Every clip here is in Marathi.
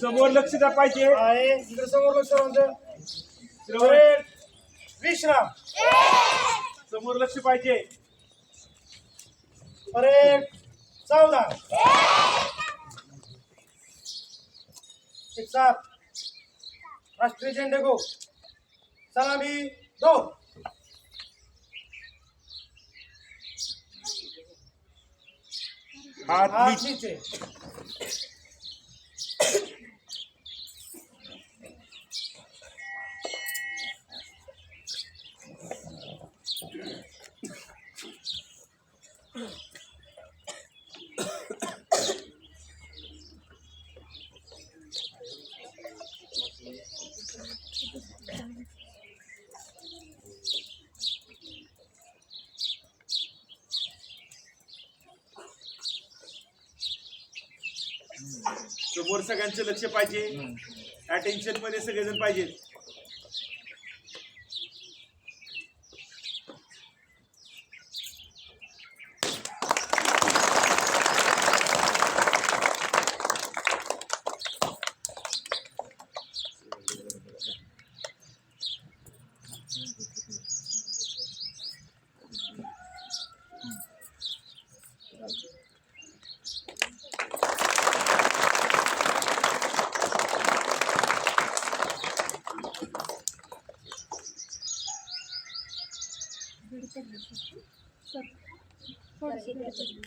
समोर लक्ष द्या पाहिजे. आहे. इकडे समोर लक्ष राहून विश्राम. समोर लक्ष पाहिजे. परेड चौदा एक सात राष्ट्रीय झेंडे गो. सलामी दो हात नीचे समोर सगळ्यांचं लक्ष पाहिजे. अटेन्शनमध्ये सगळेजण पाहिजेत. Sorry, sorry.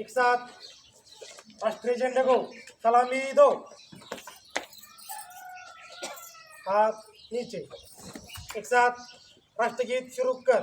एक साथ राष्ट्रीय झंडे को सलामी दो. हाथ नीचे. एक साथ राष्ट्रगीत शुरू कर.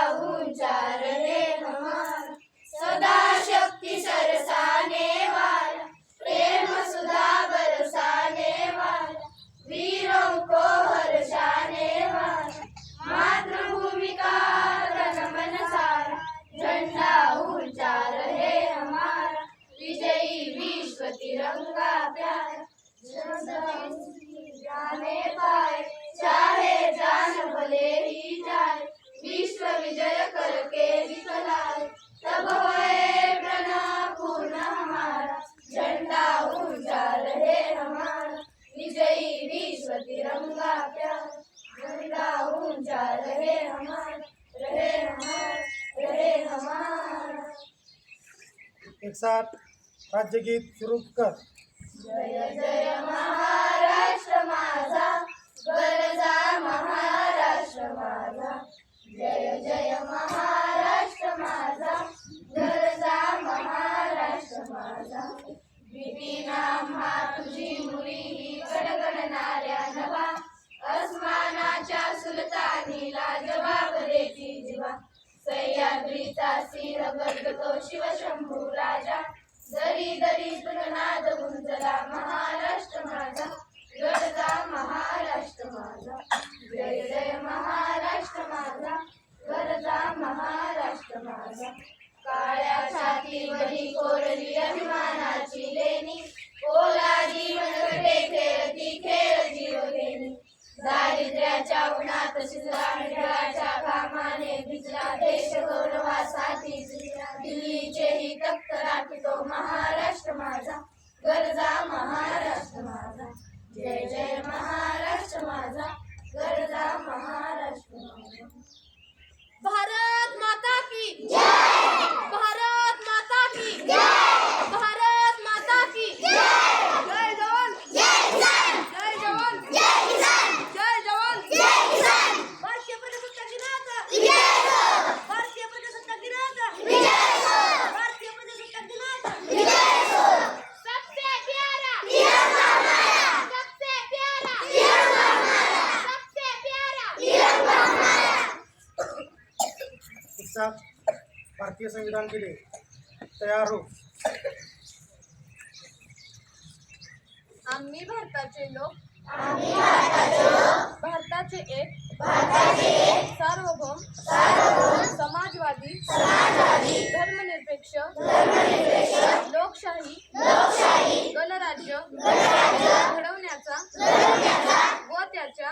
साथ राज्यगीत सुरू कर. जय जय महाराष्ट्र माझा. दारिद्र्याच्या उन्हात शिजला साथ भारतीय संविधान दिले तयार हो. आम्ही भारताचे लोक. भारताचे एक. सार्वभौम. समाजवादी. धर्मनिरपेक्ष. लोकशाही. गणराज्य. घडवण्याचा. व त्याच्या